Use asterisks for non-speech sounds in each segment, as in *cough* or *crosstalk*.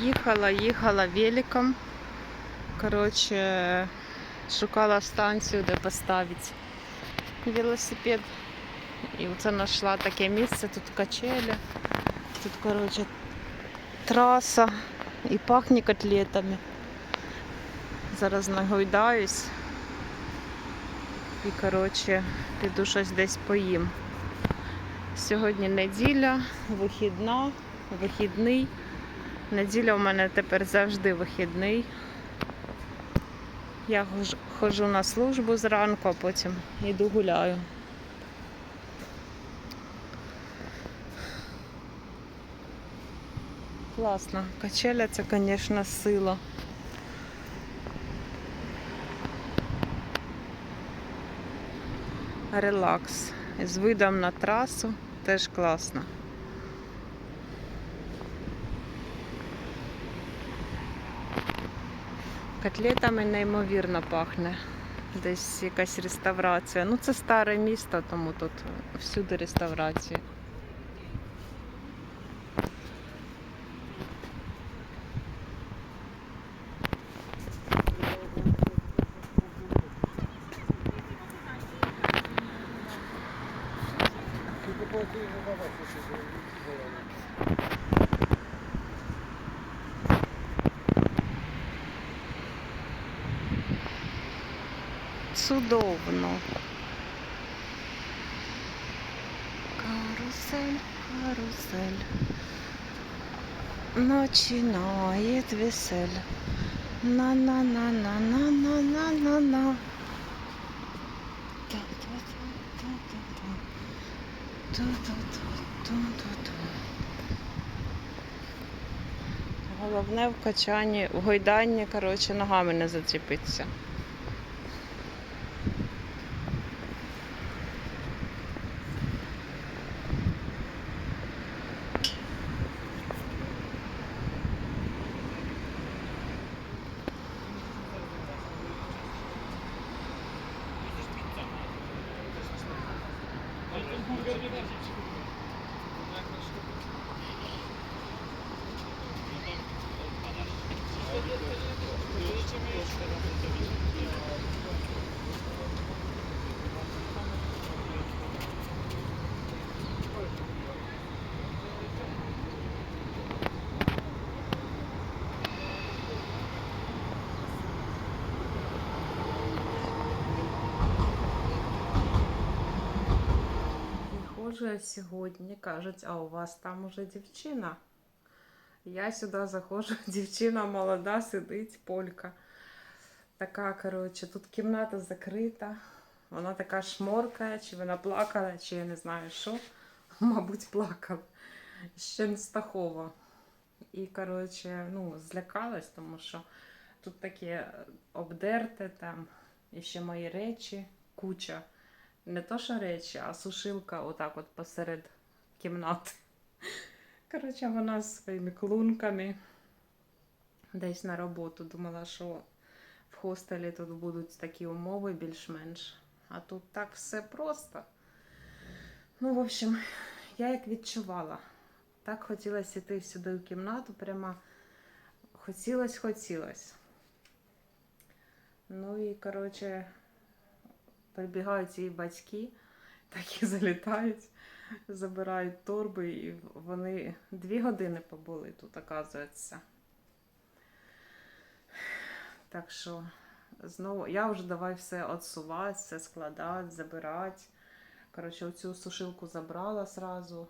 Їхала, їхала великом. Коротше, шукала станцію, де поставити велосипед. І оце знайшла таке місце, тут качелі, тут, коротше, траса і пахне котлетами. Зараз нагойдаюсь. І, коротше, піду щось десь поїм. Сьогодні неділя, вихідна, вихідний. Неділя у мене тепер завжди вихідний. Я ходжу на службу зранку, а потім йду гуляю. Класно. Качеля це, звісно, сила. Релакс. З видом на трасу теж класно. Котлетами неймовірно пахне. Десь якась реставрація. Ну, це старе місто, тому тут всюди реставрації. Судовно. Карусель, карусель. Начинает весель. Та-та-та-та-та-та. Головне в качанні, в гойданні, коротше, ногами не зачепитися. Виходжу сьогодні, кажуть, а у вас там уже дівчина. Я сюди заходжу, *laughs* дівчина молода, сидить, полька. Така, коротше, тут кімната закрита. Вона така шморкає, чи вона плакала, чи я не знаю що. *laughs* Мабуть, плакала. Ще не стахова. І, коротше, ну, злякалась, тому що тут таке обдерте там, і ще мої речі, куча не то що речі, а сушилка отак от посеред кімнати. *laughs* Коротше, вона з своїми клунками десь на роботу. Думала, що в хостелі тут будуть такі умови більш-менш. А тут так все просто. Ну, в общем, я як відчувала. Так хотілося йти сюди в кімнату, прямо хотілось, хотілось. Ну і, коротше, прибігають її батьки, так і залітають, забирають торби, і вони дві години побули тут, оказується. Так що знову я вже давай все отсувати, все складати, забирати. Коротше, оцю сушилку забрала сразу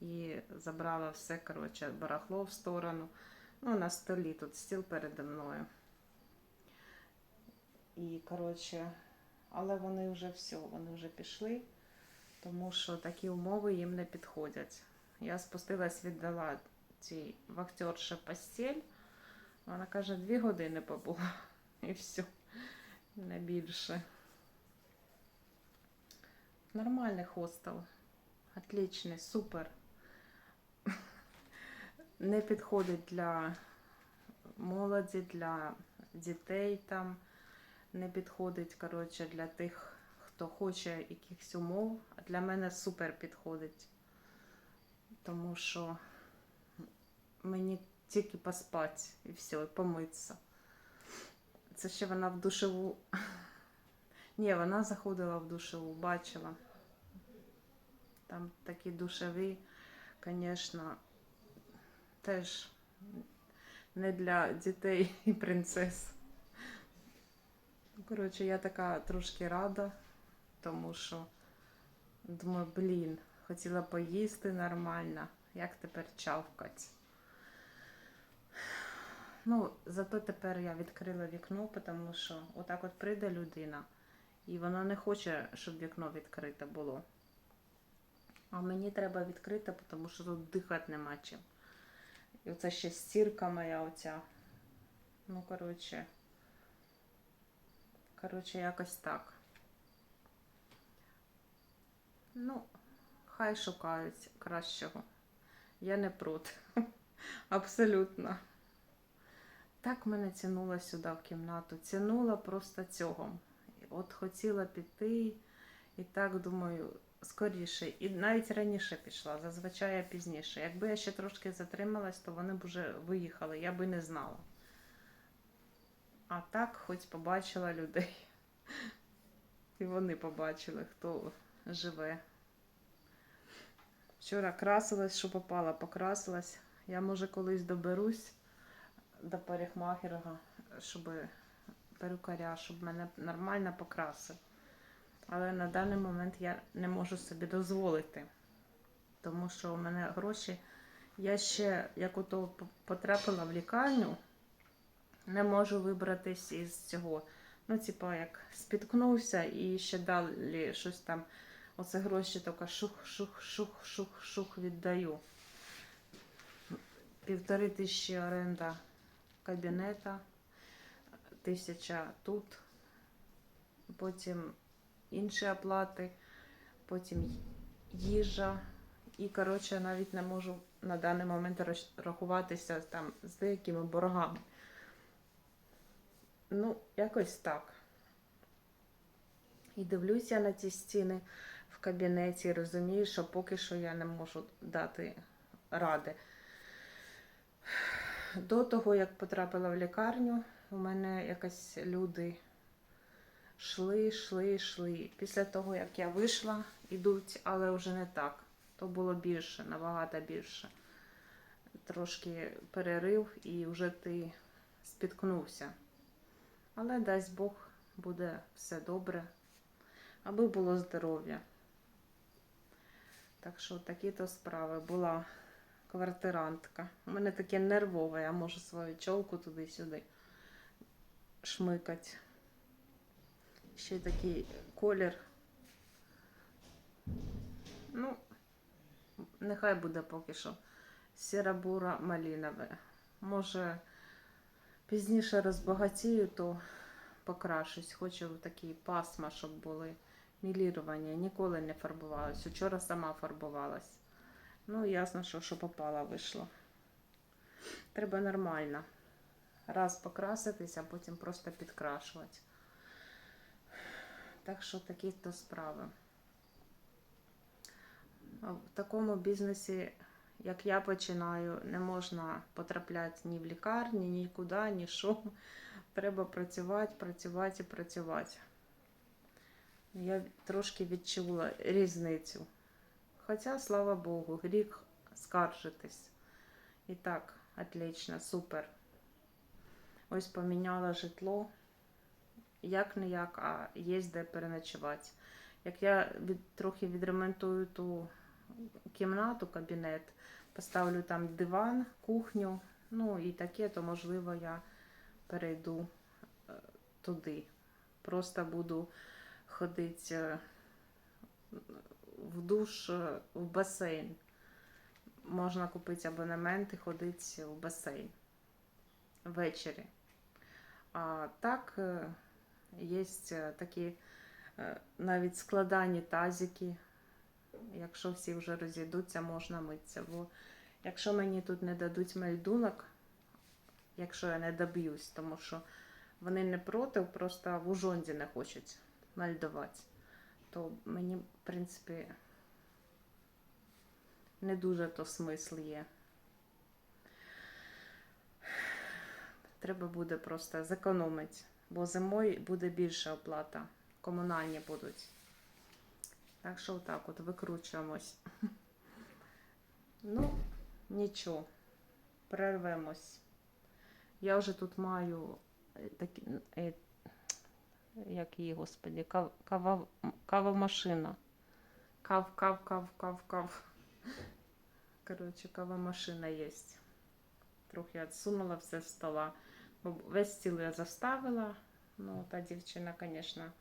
і забрала все, коротше, барахло в сторону. Ну, на столі тут стіл передо мною. І, коротше, але вони вже все, вони вже пішли, тому що такі умови їм не підходять. Я спустилась, віддала цій вахтерші постіль. Вона каже, дві години побула і все, не більше. Нормальний хостел. Отличний, супер. Не підходить для молоді, для дітей там не підходить, коротше, для тих, хто хоче якихось умов. А для мене супер підходить. Тому що мені тільки поспати і все, і помитися. Це ще вона в душеву. *laughs* Ні, вона заходила в душеву, бачила. Там такі душеві, звісно, теж не для дітей і принцес. Коротше, я така трошки рада, тому що думаю, блін, хотіла поїсти нормально, як тепер чавкать. Ну, зато тепер я відкрила вікно, тому що отак от прийде людина, і вона не хоче, щоб вікно відкрите було. А мені треба відкрити, тому що тут дихати нема чим. І оце ще стірка моя оця. Ну, коротше. Коротше, якось так. Ну, хай шукають кращого. Я не проти. *laughs* Абсолютно. Так мене тянула сюди в кімнату. Тянула просто цього. От хотіла піти, і так думаю, скоріше. І навіть раніше пішла, зазвичай пізніше. Якби я ще трошки затрималась, то вони б вже виїхали, я би не знала. А так, хоч побачила людей. І вони побачили, хто живе. Вчора красилась, що попала, покрасилась. Я, може, колись доберусь до парикмахера, щоб перукаря, щоб мене нормально покрасив. Але на даний момент я не можу собі дозволити, тому що у мене гроші. Я ще, як ото потрапила в лікарню, не можу вибратись із цього. Ну, типа, як спіткнувся і ще далі щось там. Оце гроші тільки шух, шух, шух, шух, шух віддаю. Півтори тисячі оренда кабінета, тисяча тут, потім інші оплати, потім їжа. І, коротше, навіть не можу на даний момент рахуватися там з деякими боргами. Ну, якось так. І дивлюся на ці стіни в кабінеті розумію, що поки що я не можу дати ради. До того, як потрапила в лікарню, у мене якось люди йшли, йшли, йшли. Після того, як я вийшла, ідуть, але вже не так. То було більше, набагато більше. Трошки перерив і вже ти спіткнувся. Але дасть Бог, буде все добре, аби було здоров'я. Так що такі то справи була квартирантка. У мене таке нервове, я можу свою чолку туди-сюди шмикати. Ще такий колір. Ну, нехай буде поки що сіра-бура малінове. Може, пізніше розбагатію, то покрашусь. Хочу такі пасма, щоб були мілірування. Ніколи не фарбувалась. Вчора сама фарбувалась. Ну, ясно, що що попало, вийшло. Треба нормально. Раз покраситись, а потім просто підкрашувати. Так що такі то справи. В такому бізнесі, як я починаю, не можна потрапляти ні в лікарні, нікуди, ні що. Треба працювати, працювати і працювати. Я трошки відчула різницю. Хоча, слава Богу, гріх скаржитись. І так, отлично, супер. Ось поміняла житло. Як не як, а є де переночувати. Як я від, трохи відремонтую ту кімнату, кабінет, поставлю там диван, кухню, ну і таке, то можливо я перейду е, туди. Просто буду ходити е, в душ, е, в басейн. Можна купити абонемент і ходити в басейн ввечері. А так, є такі навіть складані тазики. Якщо всі вже розійдуться, можна митися. Бо якщо мені тут не дадуть мельдунок, якщо я не доб'юсь, тому що вони не проти, просто в ужонді не хочуть мельдувати, то мені, в принципі, не дуже то смисл є. треба буде просто зекономити, бо зимою буде більша оплата. Комунальні будуть. Так що отак от викручуємось. Ну, нічого, перервемось. Я вже тут маю е, такі, е, як її, господі, кав, кава, кавомашина. Кав, кав, кав, кав, кав. Коротше, кавомашина є. Трохи відсунула все з стола. Весь стіл я заставила. Ну, та дівчина, звісно,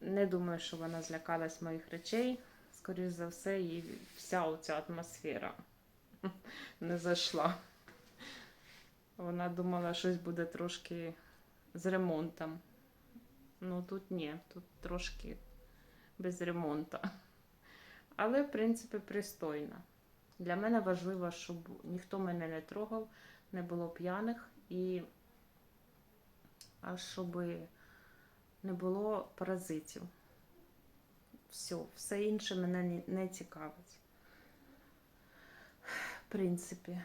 не думаю, що вона злякалась моїх речей. Скоріше за все, їй вся оця атмосфера *laughs* не зайшла. Вона думала, щось буде трошки з ремонтом. Ну тут ні, тут трошки без ремонту. Але, в принципі, пристойно. Для мене важливо, щоб ніхто мене не трогав, не було п'яних і а щоб не було паразитів. Все, все інше мене не- цікавить. В принципі.